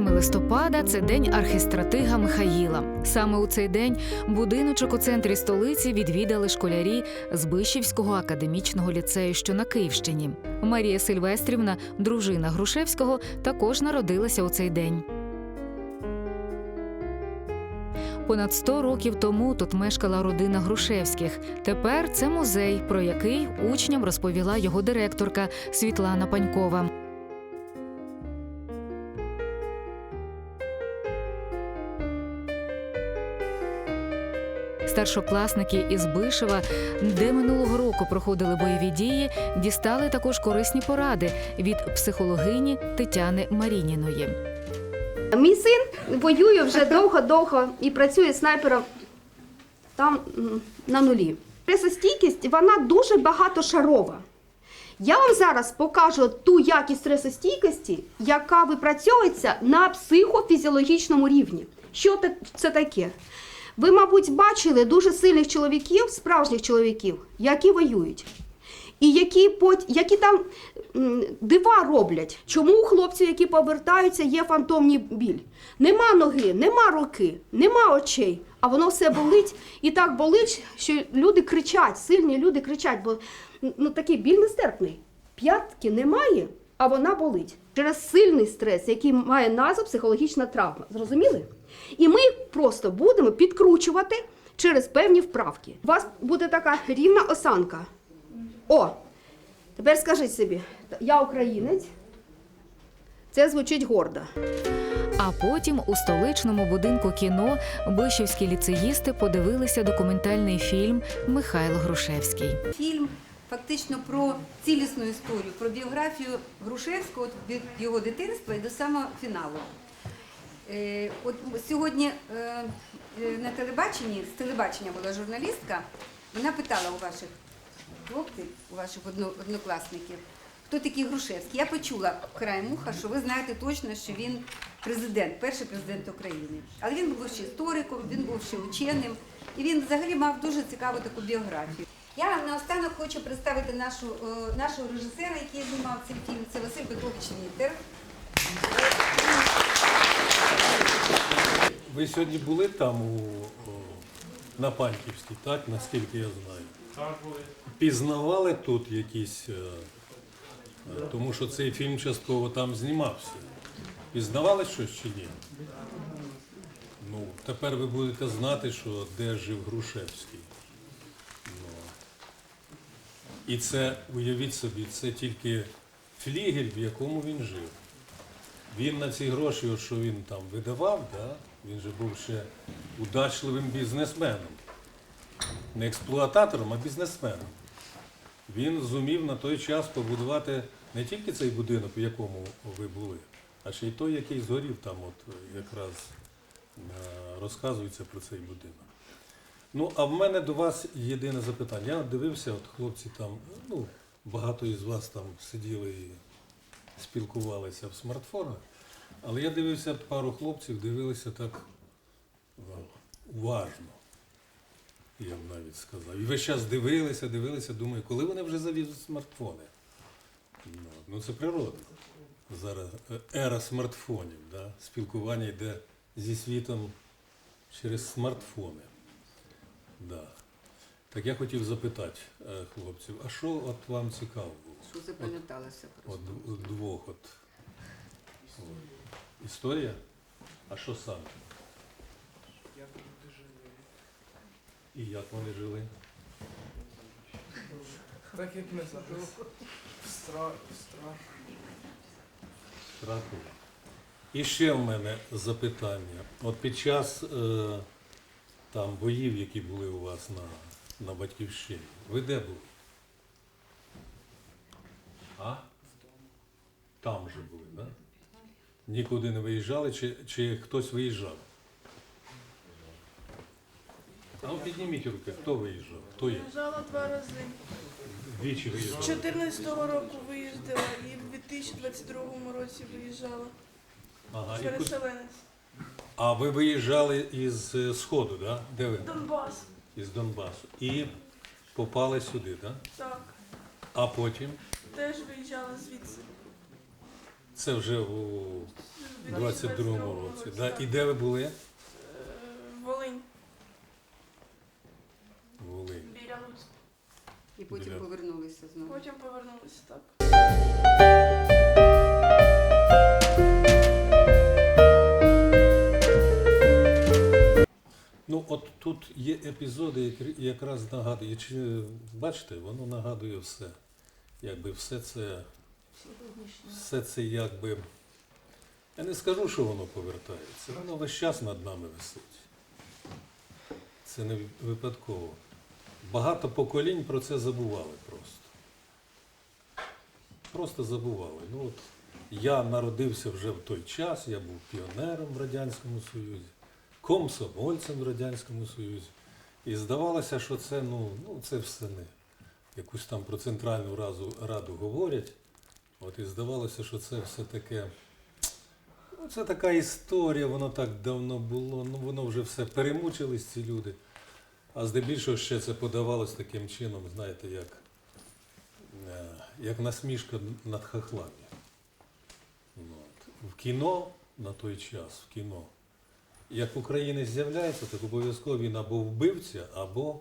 8 листопада це день архістратига Михаїла. Саме у цей день будиночок у центрі столиці відвідали школярі з Бишівського академічного ліцею, що на Київщині. Марія Сильвестрівна, дружина Грушевського, також народилася у цей день. Понад 100 років тому тут мешкала родина Грушевських. Тепер це музей, про який учням розповіла його директорка Світлана Панькова. Старшокласники із Бишева, де минулого року проходили бойові дії, дістали також корисні поради від психологині Тетяни Марініної. Мій син воює вже довго-довго і працює снайпером там на нулі. Стресостійкість вона дуже багатошарова. Я вам зараз покажу ту якість стресостійкості, яка випрацьовується на психофізіологічному рівні. Що це таке? Ви, мабуть, бачили дуже сильних чоловіків, справжніх чоловіків, які воюють. І які, які там дива роблять. Чому у хлопців, які повертаються, є фантомні біль? Нема ноги, нема руки, нема очей, а воно все болить. І так болить, що люди кричать, сильні люди кричать, бо ну, такий біль нестерпний. П'ятки немає, а вона болить. Через сильний стрес, який має назву психологічна травма. Зрозуміли? І ми просто будемо підкручувати через певні вправки. У вас буде така рівна осанка. О, тепер скажіть собі, я українець. Це звучить гордо. А потім у столичному будинку кіно бишівські ліцеїсти подивилися документальний фільм Михайло Грушевський. Фільм фактично про цілісну історію, про біографію Грушевського від його дитинства і до самого фіналу. Е, От сьогодні е, е, на телебаченні, з телебачення була журналістка, вона питала у ваших хлопців, у ваших однокласників, хто такий Грушевський. Я почула краєм муха, що ви знаєте точно, що він президент, перший президент України. Але він був ще істориком, він був ще ученим, і він взагалі мав дуже цікаву таку біографію. Я наостанок хочу представити нашу, нашого режисера, який знімав цей фільм. Це Василь Петрович Вітер. Ви сьогодні були там у, о, на Панківській, так, наскільки я знаю? Так, були. Пізнавали тут якісь, е, е, тому що цей фільм частково там знімався. Пізнавали щось чи ні? Ну, тепер ви будете знати, що де жив Грушевський. Ну. І це, уявіть собі, це тільки флігель, в якому він жив. Він на ці гроші, що він там видавав, да? він же був ще удачливим бізнесменом. Не експлуататором, а бізнесменом. Він зумів на той час побудувати не тільки цей будинок, в якому ви були, а ще й той, який згорів там, от якраз е, розказується про цей будинок. Ну, а в мене до вас єдине запитання. Я дивився, от хлопці там, ну, багато із вас там сиділи і спілкувалися в смартфонах, але я дивився пару хлопців, дивилися так уважно, я б навіть сказав. І весь час дивилися, дивилися, думаю, коли вони вже завізуть смартфони? Ну, ну це природа. Зараз е, ера смартфонів, да? спілкування йде зі світом через смартфони. Да. Так я хотів запитати е, хлопців, а що от вам цікаво? Що запам'яталося просто. От двох от. от. Історія? А що саме? І як вони жили? Так як ми зараз. Страх, страх. Страху. І ще в мене запитання. От під час е, там боїв, які були у вас на, на батьківщині, ви де були? А? Там же були, так? Да? Нікуди не виїжджали, чи, чи хтось виїжджав? А ну підніміть руки, хто виїжджав? Хто є? Виїжджала два рази. Двічі З виїжджав. 14-го року виїздила і в 2022 році виїжджала. Ага, і куди- Переселенець. А ви виїжджали із е, Сходу, да? Де ви? Донбас. Із Донбасу. І попали сюди, да? Так. А потім Теж виїжджала звідси. Це вже у 22-му році. Да? І де ви були? Е, Волинь, біля Луцька. І потім Біля- повернулися знову. Потім повернулися так. Ну, от тут є епізоди, які якраз нагадує. Чи бачите, воно нагадує все. Якби все це, все це якби. Я не скажу, що воно повертається. Воно весь час над нами висить. Це не випадково. Багато поколінь про це забували просто. Просто забували. Ну, от я народився вже в той час, я був піонером в Радянському Союзі комсомольцем в Радянському Союзі. І здавалося, що це, ну, ну, це все не. Якусь там про Центральну Раду, Раду говорять. От і здавалося, що це все таке. Ну, це така історія, воно так давно було, ну воно вже все перемучились ці люди. А здебільшого ще це подавалось таким чином, знаєте, як, е, як насмішка над хахлами. От. В кіно на той час, в кіно, як українець з'являється, так обов'язково він або вбивця, або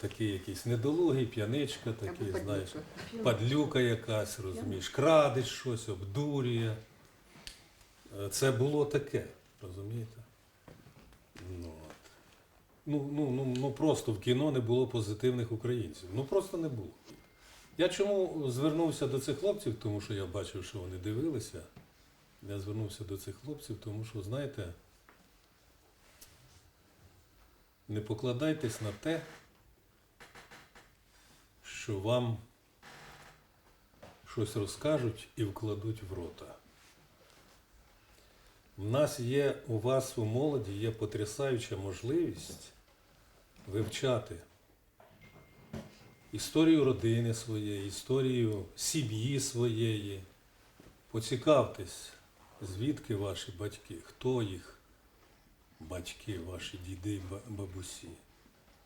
такий якийсь недолугий, п'яничка, такий, Або знаєш, падлюка. падлюка якась, розумієш, крадеш щось, обдурює. Е, Це було таке, розумієте? Ну, от. ну, ну, ну, ну просто в кіно не було позитивних українців. Ну просто не було. Я чому звернувся до цих хлопців, тому що я бачив, що вони дивилися. Я звернувся до цих хлопців, тому що, знаєте, не покладайтесь на те, що вам щось розкажуть і вкладуть в рота. В нас є, у вас у молоді є потрясаюча можливість вивчати історію родини своєї, історію сім'ї своєї. Поцікавтесь, звідки ваші батьки, хто їх батьки, ваші діди бабусі,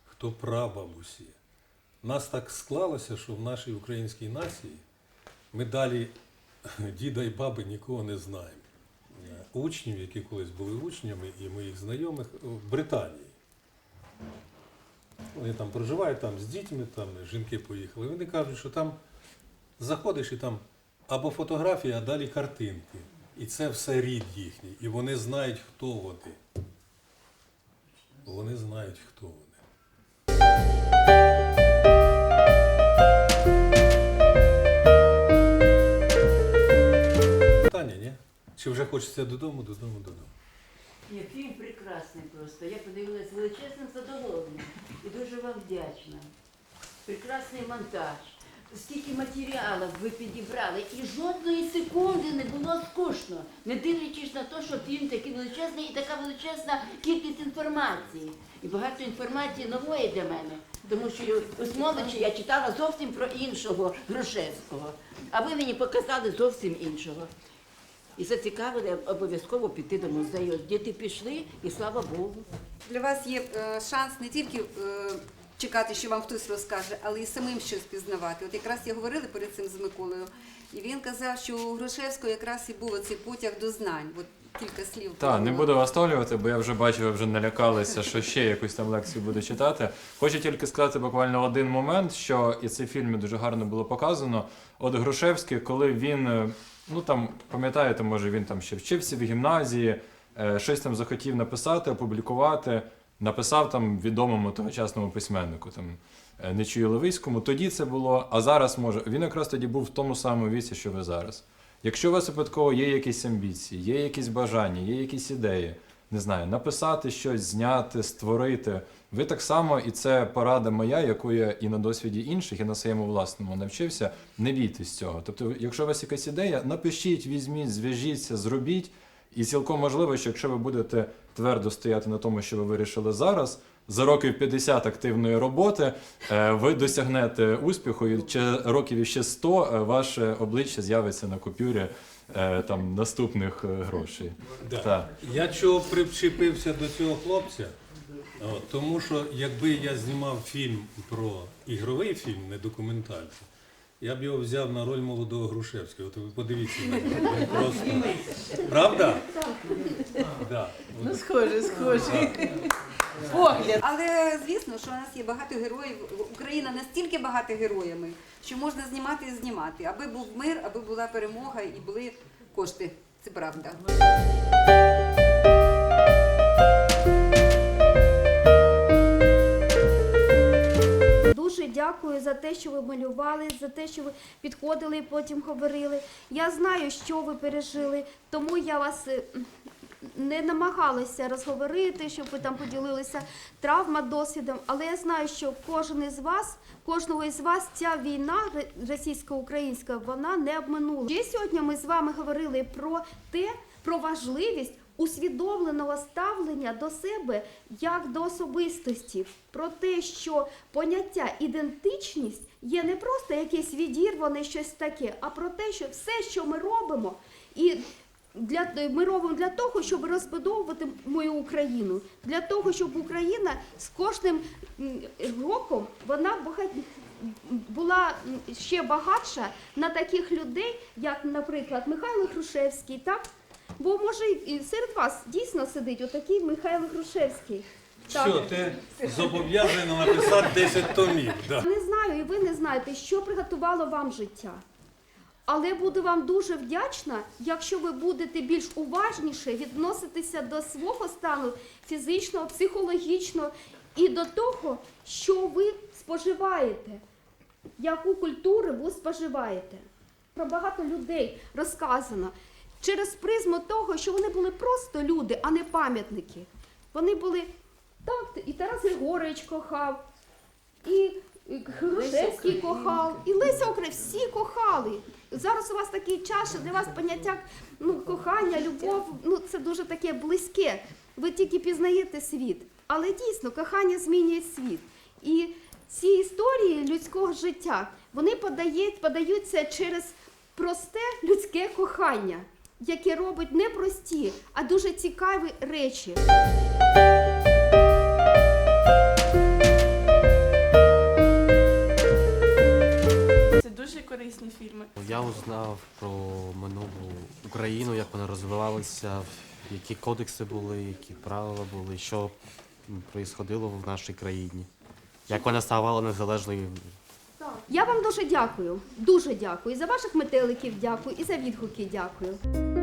хто прабабусі. Нас так склалося, що в нашій українській нації ми далі діда і баби нікого не знаємо. Е, Учнів, які колись були учнями, і моїх знайомих в Британії. Вони там проживають там з дітьми, там жінки поїхали. Вони кажуть, що там заходиш і там або фотографія, а далі картинки. І це все рід їхній. І вони знають, хто вони. Вони знають, хто вони. Питання, ні? Чи вже хочеться додому, додому, додому? Ні, фільм прекрасний просто. Я подивилась з величезним задоволенням і дуже вам вдячна. Прекрасний монтаж. Скільки матеріалів ви підібрали, і жодної секунди не було скучно, не дивлячись на те, що фільм такий величезний і така величезна кількість інформації. І багато інформації нової для мене. Тому що молодші я читала зовсім про іншого Грушевського, а ви мені показали зовсім іншого. І зацікавили обов'язково піти до музею. Діти пішли, і слава Богу. Для вас є е, шанс не тільки е, чекати, що вам хтось розкаже, але і самим щось пізнавати. От якраз я говорила перед цим з Миколою, і він казав, що у Грушевського якраз і був оцей потяг до знань. От кілька слів. Так, не буду вас столювати, бо я вже бачу, ви вже налякалися, що ще якусь там лекцію буду читати. Хочу тільки сказати буквально один момент, що і це в фільмі дуже гарно було показано. От Грушевський, коли він, е, ну там, пам'ятаєте, може він там ще вчився в гімназії, е, щось там захотів написати, опублікувати, написав там відомому тогочасному письменнику, там е, Нечую Левиському. Тоді це було, а зараз може. Він якраз тоді був в тому самому віці, що ви зараз. Якщо у вас випадково є якісь амбіції, є якісь бажання, є якісь ідеї, не знаю, написати щось, зняти, створити, ви так само, і це порада моя, яку я і на досвіді інших, і на своєму власному навчився, не бійтесь цього. Тобто, якщо у вас якась ідея, напишіть, візьміть, зв'яжіться, зробіть. І цілком можливо, що якщо ви будете твердо стояти на тому, що ви вирішили зараз, за років 50 активної роботи е, ви досягнете успіху, і чи років ще 100 е, ваше обличчя з'явиться на купюрі е, там наступних е, грошей. Да. Так. Я чого причепився до цього хлопця? Тому що якби я знімав фільм про ігровий фільм, не документальний, Я б його взяв на роль молодого Грушевського. От ви подивіться на нього. Він просто. Правда? Да. Ну, схоже, схоже. Погляд. Але звісно, що у нас є багато героїв. Україна настільки багата героями, що можна знімати і знімати, аби був мир, аби була перемога і були кошти. Це правда. Дуже дякую за те, що ви малювали, за те, що ви підходили і потім говорили. Я знаю, що ви пережили, тому я вас не намагалася розговорити, щоб ви там поділилися травма досвідом. Але я знаю, що кожен із вас, кожного із вас, ця війна російсько-українська, вона не обминула. Ще сьогодні ми з вами говорили про те, про важливість усвідомленого ставлення до себе як до особистості, про те, що поняття ідентичність є не просто якесь відірване щось таке, а про те, що все, що ми робимо, і для, ми робимо для того, щоб розбудовувати мою Україну, для того, щоб Україна з кожним роком вона була ще багатша на таких людей, як, наприклад, Михайло Грушевський, так? Бо може і серед вас дійсно сидить отакий Михайло Грушевський. Так. Що, ти зобов'язана написати 10 томів. Да. Не знаю, і ви не знаєте, що приготувало вам життя. Але буду вам дуже вдячна, якщо ви будете більш уважніше відноситися до свого стану фізичного, психологічного і до того, що ви споживаєте, яку культуру ви споживаєте. Про багато людей розказано через призму того, що вони були просто люди, а не пам'ятники. Вони були так, і Тарас Григорович кохав, і Грушевський кохав, і Леся Українка, всі кохали. Зараз у вас такий час, що для вас поняття ну, кохання, любов, ну це дуже таке близьке. Ви тільки пізнаєте світ. Але дійсно кохання змінює світ. І ці історії людського життя вони подають, подаються через просте людське кохання, яке робить не прості, а дуже цікаві речі. Я узнав про минулу Україну, як вона розвивалася, які кодекси були, які правила були, що відбувалося в нашій країні, як вона ставала незалежною. Я вам дуже дякую, дуже дякую. І за ваших метеликів дякую, і за відгуки дякую.